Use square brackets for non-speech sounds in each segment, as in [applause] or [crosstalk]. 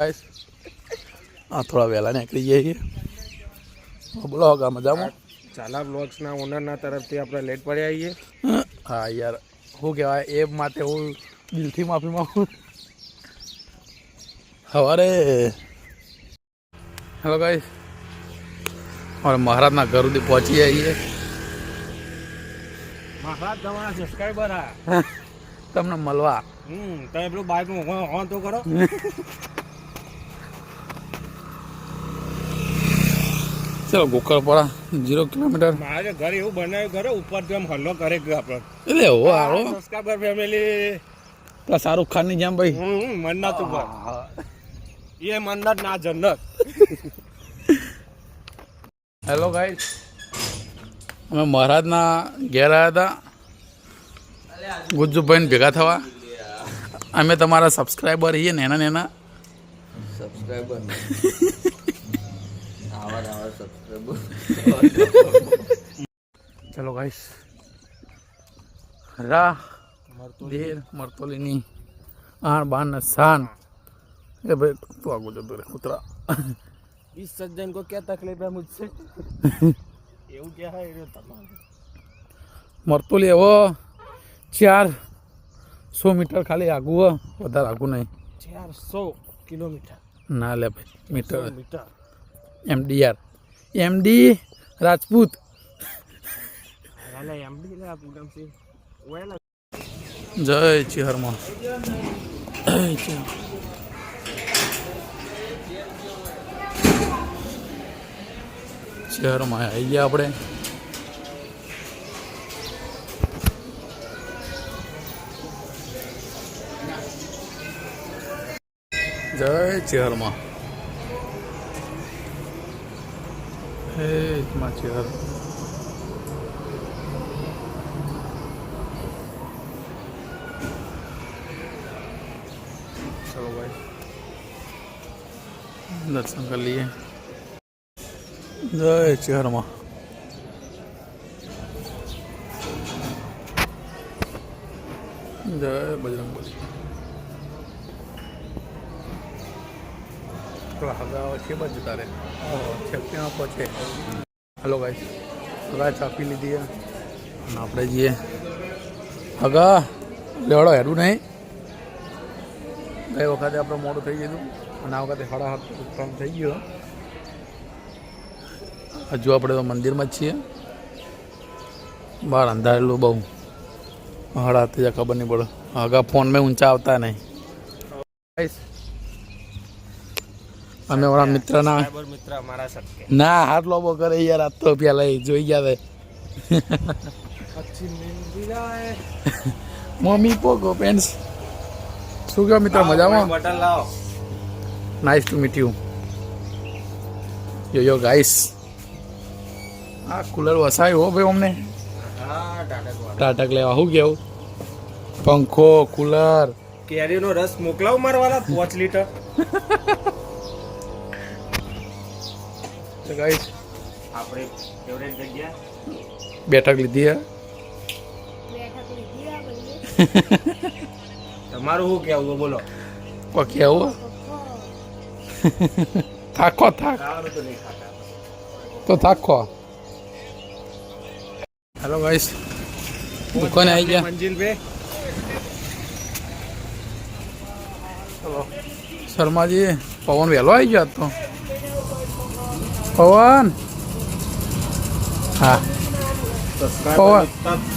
આ થોડા વહેલા નીકળી જઈએ બોલો આગા મજામાં ચાલા બ્લોગ્સના ઓનરના તરફથી આપણે લેટ પડ્યા આવીએ હા યાર શું કહેવાય એ માટે હું દિલથી માફી માંગુ સવારે હેલો ગાઈસ હવે મહારાજના ઘર સુધી પહોંચી જઈએ મહારાજ તમારા સબસ્ક્રાઈબર તમને મળવા. હમ તમે પેલું બાઇકમાં હોન તો કરો. [laughs] ચલો ગોકળપરા જીરો કિલોમીટર. મારે ઘર એવું બનાવ્યું ઘરે ઉપરથી એમ હલ્લો કરે આપણે. એટલે હો હારો સબસ્ક્રાઈબર ફેમિલી પેલા શાહરૂખ ખાનની જેમ ભાઈ. હમ મન્નત ઉપર. એ મન્નત ના જન્નત. હેલો ગાઈસ અમે મહારાજના ઘેર આવ્યા હતા. ગુજ્જુભાઈને ભેગા થવા. અમે તમારા સબસ્ક્રાઈબર છીએ નેના નેના. આવા આવા સબસ્ક્રાઈબર ચલો ગાઈસ રા દેર મરતોલીની આણ બાણ ને શાન એ ભાઈ તું આગળ જતો રે કૂતરા इस सज्जन को क्या तकलीफ है मुझसे એવું क्या है એ તમામ મરતોલી એવો ચાર સો મીટર ખાલી આગું હો વધારે આગું નહીં ચારસો કિલોમીટર ના લે ભાઈ metre metre MDR MD Rajput જય ચિહરમાં ચિહરમાં આવી ગયા આપણે જય ચિહરમાં Hey, que mateado. ચલો ભાઈ. દર્શન કરી લઈએ. જય ચહેરમાં જય બજરંગ થોડા હગા છે રહે ઓહો છેક ત્યાં પહોંચે હલો ગાઈસ હગા ચા પી લીધી છે અને આપણે જઈએ. હગા લેવડો હેડું નહીં. ગઈ વખતે આપણે મોડું થઈ ગયું અને આ વખતે સાડા હાથ ત્રણ થઈ ગયો. હજુ આપણે તો મંદિરમાં જ છીએ. બહાર અંધારેલું બહુ. હાડા હાથ ખબર નહીં પડે. આગા ફોનમાં ઊંચા આવતા નહીં. અમે ઓરા મિત્રના મિત્ર અમારા સટકે ના હાથ લોબો કરે યાર આ તો પેલા જોઈ ગયા તે. મમ્મી પોગો પેન્સ શું કહો મિત્ર મજામાં? બટન લાવો. નાઇસ ટુ મીટ યુ યો યો ગાઈસ આ કુલર વસાય હો ભાઈ અમને? ટાટક લેવા શું કેવું? પંખો કુલર કેરીનો રસ મોકલાવ મારવાના પાંચ લીટર. તો ગાઈસ આપણે ફેવરેટ જગ્યા? બેઠક લીધી હે. તમારું શું કહેવું બોલો. કો કહેવું થાકો થાક. તો થાકો. હેલો ગાઈસ દુકાને આવી ગયા. મંજિલભાઈ બે શર્માજી પવન વહેલો આવી ગયો તો. પવન. હા. પવન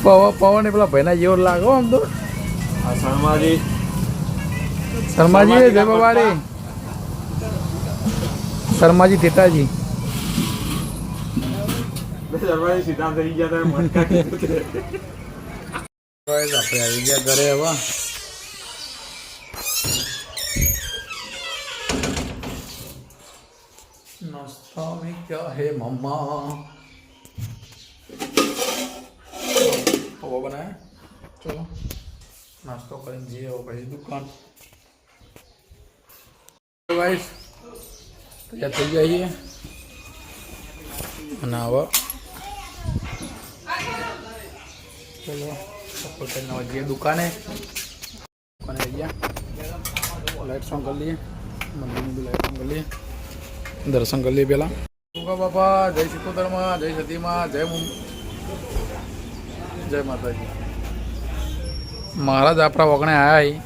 પવન પવન એ પેલા ભાઈના જેવો લાગો આમ તો. શર્માજી. શર્માજી જય બાબારી શર્માજી આપણે આવી ગયા ઘરે હવે. નાસ્તા ક્યાં હે મમ્મા પૌવા બનાયા ચલો નાસ્તો કરીને જઈએ હવે પછી દુકાન ગાઈસ તૈયાર થઈ જઈએ અને હવે ચલો ચપ્પલ કરીને હવે જઈએ દુકાને દુકાને આવી ગયા લાઈટ સોંગ કરી લઈએ મંદિરની બી લાઈટ કરી લઈએ દર્શન કરી લઈએ પહેલાં. ગોગા બાપા જય સિકોતરમાં જય સતીમાં જય જય માતાજી. મહારાજ આપણા વગણે આવ્યા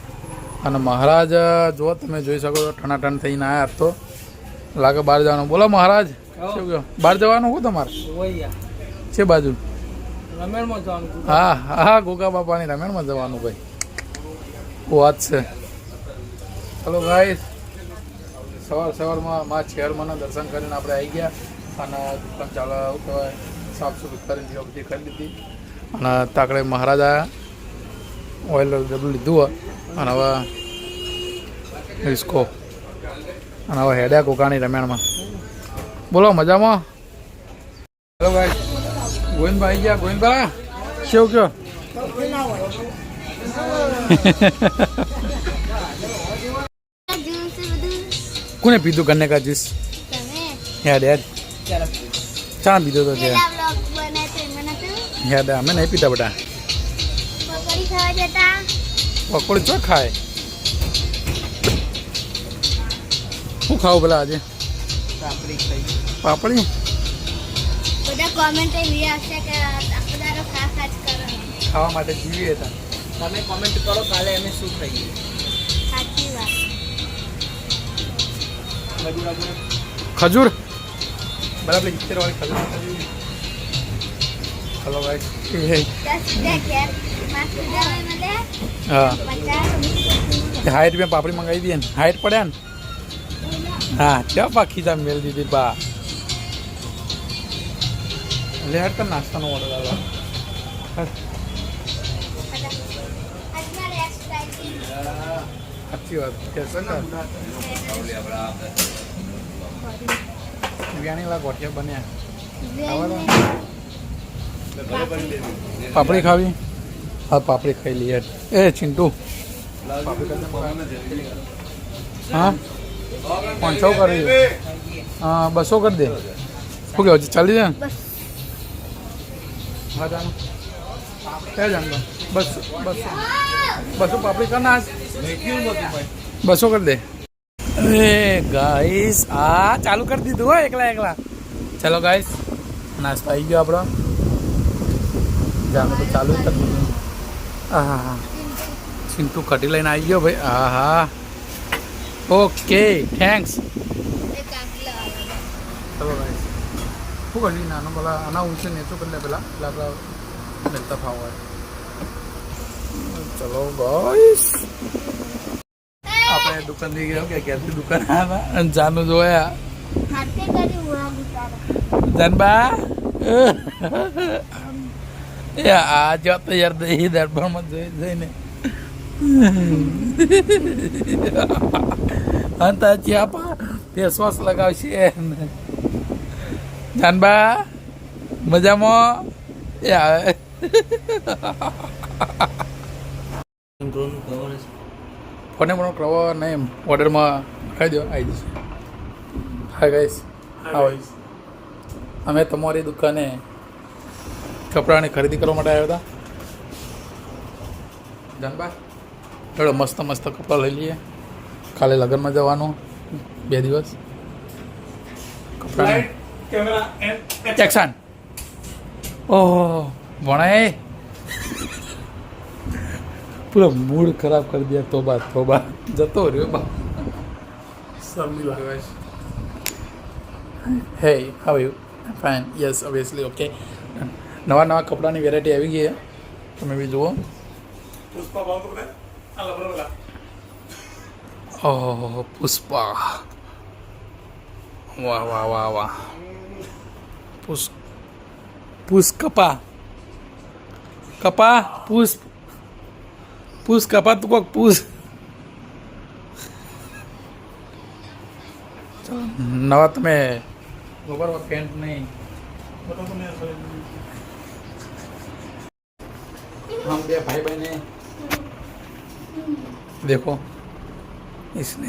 અને મહારાજ જો તમે જોઈ શકો છો ઠણાઠણ થઈને આવ્યા તો. લાગે બહાર જવાનું. બોલો મહારાજ બહાર જવાનું હું તમારે? છે બાજુ? રમેણમાં જવાનું. હતું. હા હા ગોગા બાપાની રમેણમાં જવાનું ભાઈ. વાત છે. હલો ભાઈ સવાર સવારમાં મા શહેરમાંના દર્શન કરીને આપણે આવી ગયા અને દુકાન ચાલુ કહેવાય સાફ સુફ કરીને જે બધી કરી લીધી અને તાકડે મહારાજ આવ્યા ઓઇલ બધું લીધું અને હવે રિસ્કો અને હવે હેડ્યા કોકાણી રમેણમાં બોલો મજામાં? હેલો ભાઈ. ગોવિંદભાઈ ગયા? ગોવિંદભાઈ? કેવું કયો? [laughs] કોને પીધું ગન્ને કા જ્યુસ હેડ હેડ ચા પીધો તો છે હેડ અમે નહીં પીતા બેટા. પકોડી ખાવા ચો ખાય. શું ખાવું પેલા આજે? પાપડી ખાવા માટે જીવીએ હતા તમે કોમેન્ટ કરો કાલે અમે શું ખાઈએ? ખજૂર? બરાબર ઇત્તેર વાળી ખજૂર હલો, ભાઈ. હા. સાઠ રૂપિયા પાપડી મંગાવી દઈએ ને. સાઠ પડ્યા ને? હા, ક્યાં પાખી તા મેળ દીધી બા. લે હેડ કર નાસ્તાનો ઓર્ડર આવ્યો સાચી વાત. કે વ્યાણીલા ગોઠિયા બન્યા. પાપડી ખાવી? હા પાપડી ખાઈ લઈએ. એ ચિંટુ. કરીને. હા? પાંચસો કરી હા બસો કરી દે. શું કહેવું છે ચાલી જાય? હા જાણ ક્યાં જાણ બસ. બસો બસો. પાપડી કર નાખ. બસો કરી દે. અરે ગાઈસ આ ચાલુ કરી દીધું હો એકલા એકલા. ચલો ગાઈસ નાસ્તો આવી ગયો આપણો. જાણું તો ચાલુ જ કરી હા હા ચિંટુ કટી લઈને આવી ગયો ભાઈ. હા હા ઓકે થેન્ક્સ. ચલો ગાઈસ શું કરી નાનો પેલા આના ઊંચે નેચું કરી લે પેલા. એટલે આપણે મેલતા ફાવ હોય. ચલો ગાઈસ આપણે દુકાન થઈ ગયા કે ક્યાંથી દુકાન આવ્યા અને જાનું જોયા હાથે કરી ઉડા બિચારા જાનબા એ આ જો તો યાર દહીં દરબારમાં જોઈ જઈને અંતા ચાપા ફેસવોશ લગાવશે જાનબા મજામાં એ આવે ફોને પણ પ્રવો નહીં ઓર્ડરમાં કહી દો આવી જશે. હા ગાઈસ હા અમે તમારી દુકાને કપડાની ખરીદી કરવા માટે આવ્યા હતા. જાનબા ચલો મસ્ત મસ્ત કપડાં લઈ લઈએ. કાલે લગ્નમાં જવાનું. બે દિવસ. કપડાં એક્શન ઓહ ભણાય. પૂરો મૂડ ખરાબ કરી દે તો બા તો બા જતો રહ્યો બા. Sharmila. Hey how you fine yes obviously okay નવા નવા કપડાની વેરાયટી આવી ગઈ છે. તમે બી જુઓ. ઓહ પુષ્પા. વાહ વાહ વાહ વાહ. પુષ્પ પુષ કપા કપા પુષ્પ. Pus kapat kok pus. नवत में गोबर का पेंट नहीं। हम भी भाई बहन बहने देखो इसने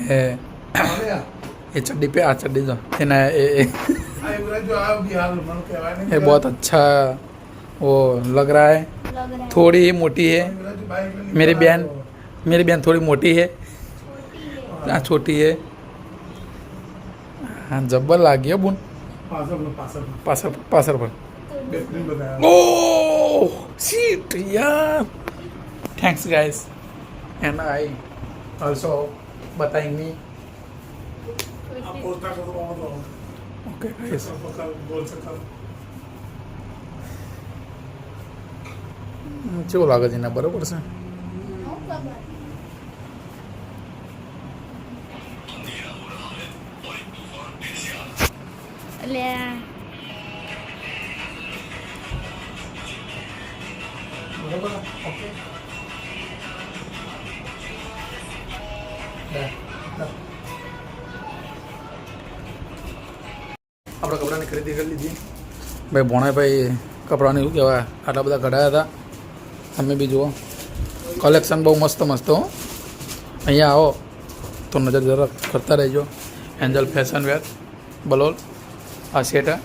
ये चड्डी पे आ चड्डी जो है ना ये ये। बहुत अच्छा वो लग रहा है। थोड़ी ही मोटी है। मेरी बहन मेरी बहन थोड़ी मोटी है हाँ छोटी है हाँ जब्बर लाग गया बुन पासर पासर पर ओ सीट यार thanks guys and I also बताएंगे ओके गाइस बोल सकता કેવું લાગે છે એના બરોબર છે? આપણે કપડાની ખરીદી કરી લીધી. ભાઈ ભોણાભાઈ કપડાને શું કહેવાય? આટલા બધા કઢાયા હતા. તમે બી જુઓ. કલેક્શન બહુ મસ્ત મસ્ત હો. અહીંયા આવો. તો નજર જરા કરતા રહેજો. એન્જલ ફેશન વેર બલોલ આ સેટ હે.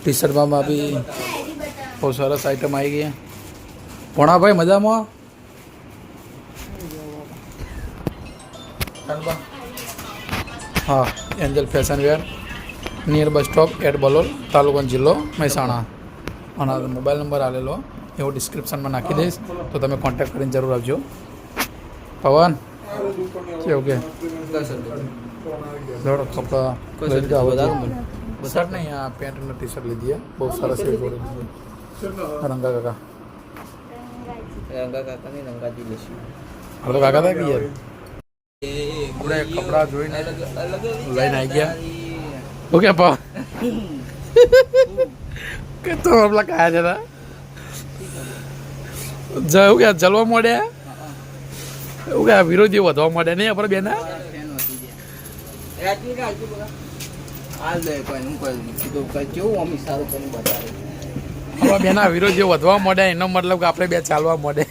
ટી શર્ટમાં બી બહુ સરસ આઈટમ આવી ગઈ ભોણાભાઈ, મજામાં? હા angel fashion wear near bus stop at Balol તાલુકો જિલ્લો મહેસાણા. અને આ મોબાઈલ નંબર આલેલો એવો ડિસ્ક્રિપ્શનમાં નાખી દઈશ તો તમે કોન્ટેક્ટ કરીને જરૂર આવજો પવન કેવું કે જોડો કપડા લઈ જાઓ શર્ટ નહીં આ પેન્ટ અને ટી શર્ટ લીધી હે. બહુ સરસ છે જોડે રંગા કાકા રંગા કાકાની રંગાજી લઈશું આપણે તો કાકા હતા કે યાર આપણે કપડા જોઈને લઈને આવી ગયા ઓકે પા કે તો આપલા કાયા છે જવું કે જલવા મળ્યા એવું કે વિરોધી વધવા મળ્યા નહીં આપણે બેના? આપણા બેના વિરોધીઓ વધવા મળ્યા એનો મતલબ કે આપણે બે ચાલવા મળે.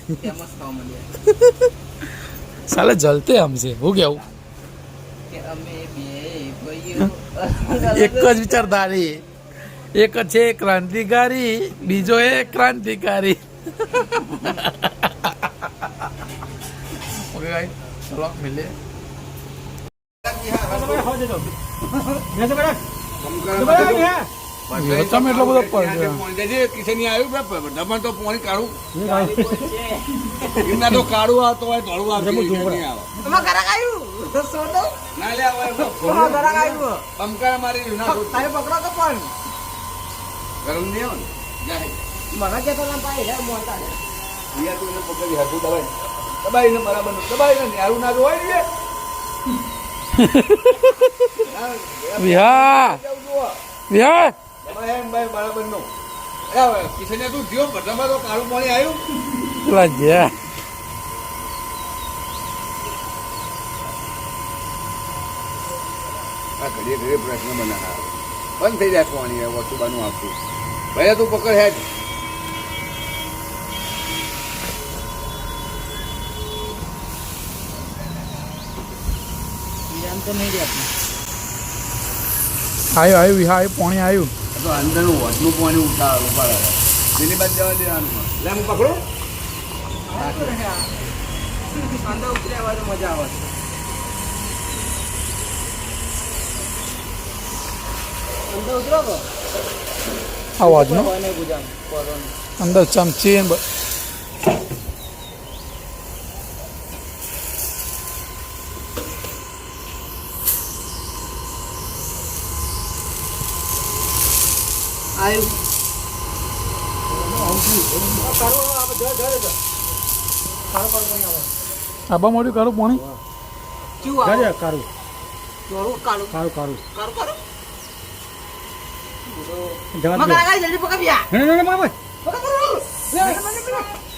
સાલે જલતે હમશે હું કેવું? એક જ વિચારધારી. એક છે ક્રાંતિકારી બીજો એ ક્રાંતિકારી. ઓકે ગાઈસ ચલો મિલે એટલો બધો પડશે આવ્યું ડબલ તો પોણી કાઢું. એમના તો કાઢું આવતો હોય ધોળું આવે. ના લે મારી. ગરમ નહીં આવે ને? મોટા ઈયા તું એને પકડી હાથું દબાઈ. દબાઈને બરાબરનું. દબાઈને ન્યારું ના જોવાય ને. ના, વિહા. વિહા ભાઈ બરાબર નો કિશને તું થયો બધામાં તો કાળું પાણી આવ્યું પેલા જ્યાં આ ઘડીએ ઘડીએ પ્રશ્ન બનાવવા બંધ થઈ જાય પાણી હવે વસુબાનું આપતું ભલે તું પકડ હેઠ આવ્યું આવ્યું વિહા આવ્યું પાણી આવ્યું તો અંદરનું વધનું પાણી ઉઠાવે ઉપાડે. તેની બાદ જવા દેવાનું લે હું પકડું? અંદર ઉતર્યા તો મજા આવે. અંદર ઉતરો અવાજનો અંદર ચમચી આબા મોડ્યું કરું પાણી? થોડું કાળું. કારું કારું કાળું કાળું. જવા દે. આગળ જલ્દી પકડ યા ના ના ના પકડ પકડ